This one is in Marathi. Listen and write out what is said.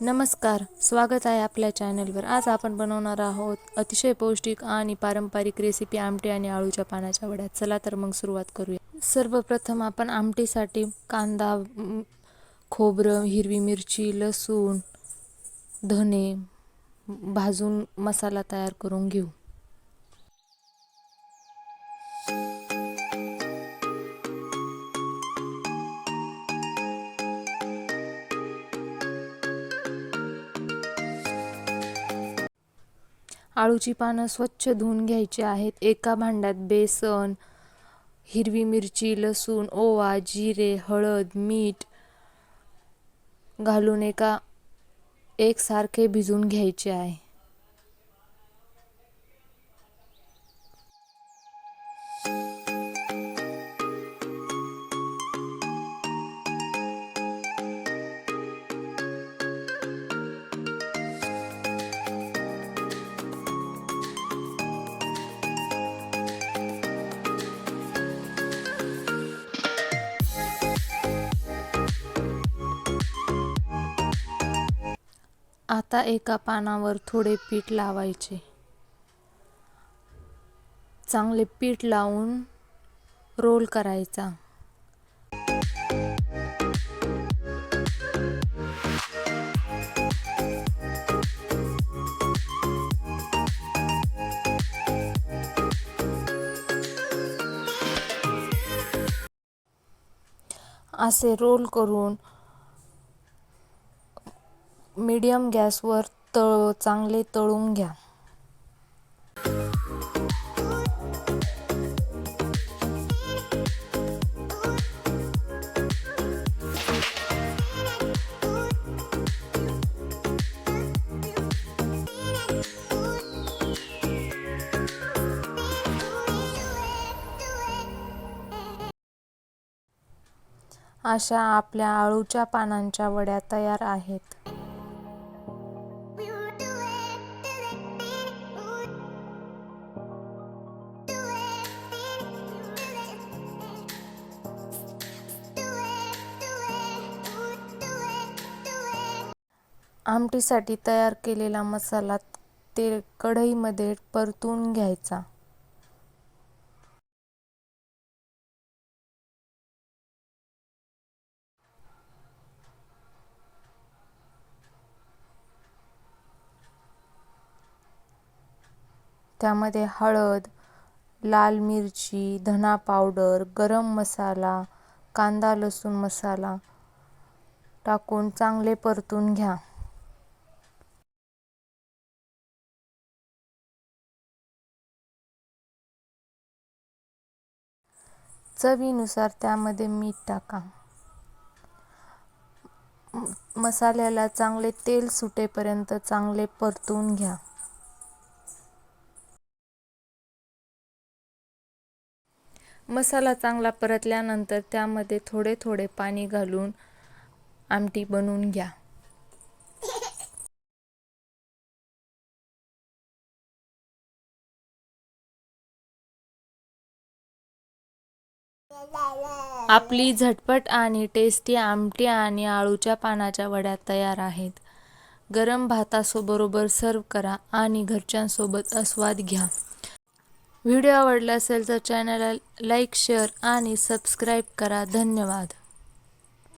नमस्कार स्वागत आहे आपल्या चॅनलवर. आज आपण बनवणार आहोत अतिशय पौष्टिक आणि पारंपरिक रेसिपी आमटी आणि आळूच्या पानाच्या वड्या चला तर मग सुरुवात करूया. सर्वप्रथम आपण आमटीसाठी कांदा खोबरं हिरवी मिरची लसूण धने भाजून मसाला तयार करून घेऊ. आळूची पानं स्वच्छ धुवून घ्यायची आहेत. एका भांड्यात बेसन हिरवी मिरची लसूण ओवा जिरे हळद मीठ घालून एका एकसारखे भिजून घ्यायचे आहे. आता एका पानावर थोडे पीठ लावायचे. चांगले पीठ लावून रोल करायचा. असे रोल करून मिडियम गॅसवर तळ चांगले तळून घ्या. अशा आपल्या आळूच्या पानांच्या वड्या तयार आहेत. आमटीसाठी तयार केलेला मसाला ते कढईमध्ये परतून घ्यायचा. त्यामध्ये हळद लाल मिरची धना पावडर गरम मसाला कांदा लसूण मसाला टाकून चांगले परतून घ्या. चवीनुसार त्यामध्ये मीठ टाका. मसाल्याला चांगले तेल सुटेपर्यंत चांगले परतून घ्या. मसाला चांगला परतल्यानंतर त्यामध्ये थोडे थोडे पाणी घालून आमटी बनवून घ्या. आपली झटपट आणि टेस्टी आमटी आणि आळूच्या पानाच्या वड्या तयार आहेत. गरम भातासोबरोबर सर्व करा आणि घरच्यांसोबत आस्वाद घ्या. व्हिडिओ आवडला असेल तर चॅनलला लाईक शेअर आणि सबस्क्राईब करा. धन्यवाद.